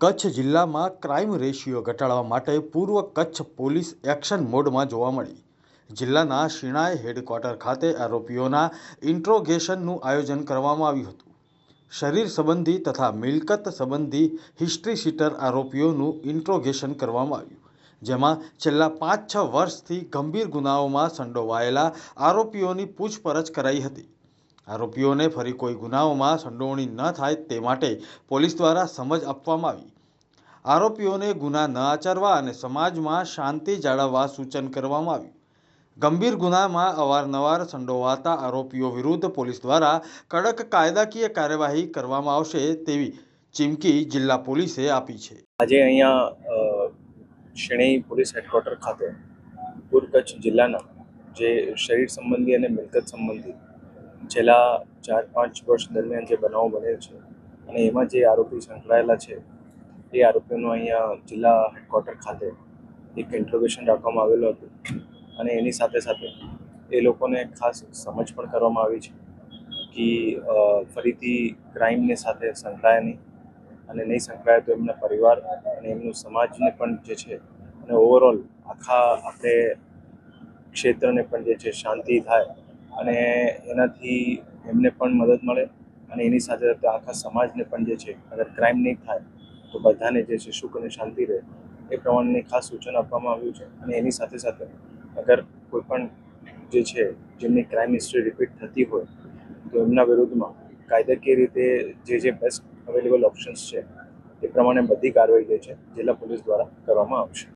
કચ્છ જિલ્લામાં crime ratio ઘટાડવા માટે પૂર્વ કચ્છ પોલીસ એક્શન મોડમાં જોવા મળી. જિલ્લાના શિણાય હેડક્વાર્ટર ખાતે આરોપીઓના ઇન્ટ્રોગેશનનું આયોજન કરવામાં આવ્યું હતું. શરીર સંબંધી તથા મિલકત સંબંધી હિસ્ટ્રી શીટર આરોપીઓનું ઇન્ટ્રોગેશન કરવામાં આવ્યું. જેમાં છેલ્લા પાંચ છ વર્ષથી ગંભીર ગુનાઓમાં સંડોવાયેલા આરોપીઓની પૂછપરછ કરાઈ હતી. આરોપીઓને ફરી કોઈ ગુનાઓમાં સંડોવણી ન થાય તે માટે પોલીસ દ્વારા સમજ આપવામાં આવી. આરોપીઓને ગુના ન આચરવા અને સમાજમાં શાંતિ જાળવવા સૂચન કરવામાં આવ્યું. ગંભીર ગુનામાં અવારનવાર સંડોવાતા આરોપીઓ વિરુદ્ધ પોલીસ દ્વારા કડક કાયદાકીય કાર્યવાહી કરવામાં આવશે તેવી ચીમકી જિલ્લા પોલીસે આપી છે. આજે અહીંયા શ્રેણી પોલીસ હેડક્વાર્ટર ખાતે પૂર્વ કચ્છ જિલ્લાના જે શરીર સંબંધી અને મિલકત સંબંધી છેલ્લા ચાર પાંચ વર્ષ દરમિયાન જે બનાવો બનેલ છે અને એમાં જે આરોપી સંકળાયેલા છે, એ આરોપીઓનું અહીંયા જિલ્લા હેડક્વાર્ટર ખાતે એક ઇન્ટ્રોગેશન રાખવામાં આવેલું હતું. અને એની સાથે સાથે એ લોકોને ખાસ સમજ પણ કરવામાં આવી છે કે ફરીથી ક્રાઇમની સાથે સંકળાય નહીં અને નહીં સંકળાય તો એમના પરિવાર અને એમનું સમાજને પણ જે છે અને ઓવરઓલ આખા આપણે ક્ષેત્રને પણ જે છે શાંતિ થાય અને એનાથી એમને પણ મદદ મળે અને એની સાથે સાથે આખા સમાજને પણ જે છે, અગર ક્રાઇમ નહીં થાય, તો બધાને જે છે, સુખ અને શાંતિ રહે. એ પ્રમાણેની ખાસ સૂચન આપવામાં આવ્યું છે અને એની સાથે સાથે અગર કોઈ પણ જે છે, જેમની ક્રાઇમ હિસ્ટ્રી રિપીટ થતી હોય, તો એમના વિરુદ્ધમાં કાયદાકીય રીતે જે જે બેસ્ટ અવેલેબલ ઓપ્શન્સ છે, એ પ્રમાણે બધી કાર્યવાહી જે છે, જિલ્લા પોલીસ દ્વારા કરવામાં આવશે.